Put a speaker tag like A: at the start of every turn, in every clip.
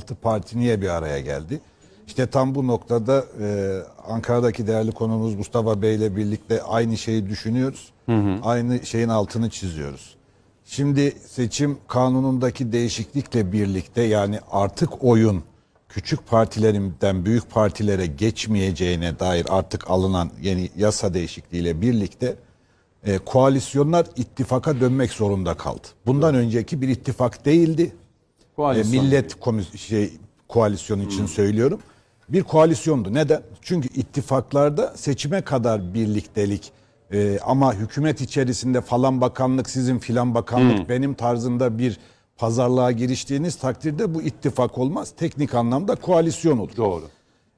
A: altı parti niye bir araya geldi? İşte tam bu noktada e, Ankara'daki değerli konuğumuz Mustafa Bey ile birlikte aynı şeyi düşünüyoruz. Aynı şeyin altını çiziyoruz. Şimdi seçim kanunundaki değişiklikle birlikte yani artık oyun küçük partilerinden büyük partilere geçmeyeceğine dair artık alınan yeni yasa değişikliğiyle birlikte e, koalisyonlar ittifaka dönmek zorunda kaldı. Bundan önceki bir ittifak değildi. E,
B: Koalisyon.
A: millet komis- şey koalisyonu için söylüyorum. Bir koalisyondu. Neden? Çünkü ittifaklarda seçime kadar birliktelik e, ama hükümet içerisinde falan bakanlık sizin filan bakanlık benim tarzında bir pazarlığa giriştiğiniz takdirde bu ittifak olmaz. Teknik anlamda koalisyon olur.
B: Doğru.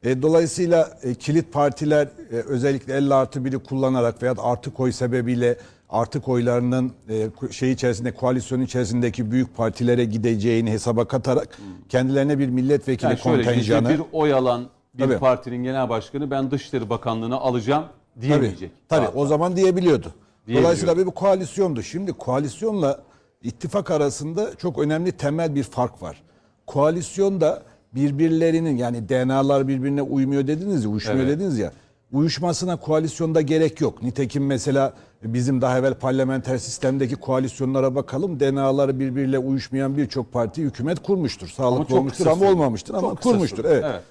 A: E, dolayısıyla e, kilit partiler e, özellikle 50 artı 1'i kullanarak veya artık oy sebebiyle artık oylarının e, şey içerisinde koalisyon içerisindeki büyük partilere gideceğini hesaba katarak kendilerine bir milletvekili
B: Yani şöyle
A: kontenjanı
B: bir oy alan bir
A: Tabii.
B: partinin genel başkanı ben Dışişleri Bakanlığı'nı alacağım
A: Tabii,
B: diyemeyecek.
A: tabii
B: Rahat
A: o zaman diyebiliyordu.
B: Diyebiliyordu.
A: Dolayısıyla bir koalisyondu. Şimdi koalisyonla ittifak arasında çok önemli temel bir fark var. Koalisyonda birbirlerinin yani DNA'lar birbirine uymuyor dediniz ya, uyuşmuyor
B: Evet.
A: dediniz ya. Uyuşmasına koalisyonda gerek yok. Nitekim mesela bizim daha evvel parlamenter sistemdeki koalisyonlara bakalım. DNA'ları birbiriyle uyuşmayan birçok parti hükümet kurmuştur. Sağlıklı
B: çok
A: olmuştur ama olmamıştır ama
B: Çok
A: kurmuştur. Evet.
B: Evet.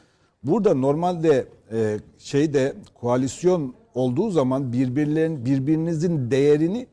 A: Burada normalde e, şeyde koalisyon olduğu zaman birbirlerin birbirinizin değerini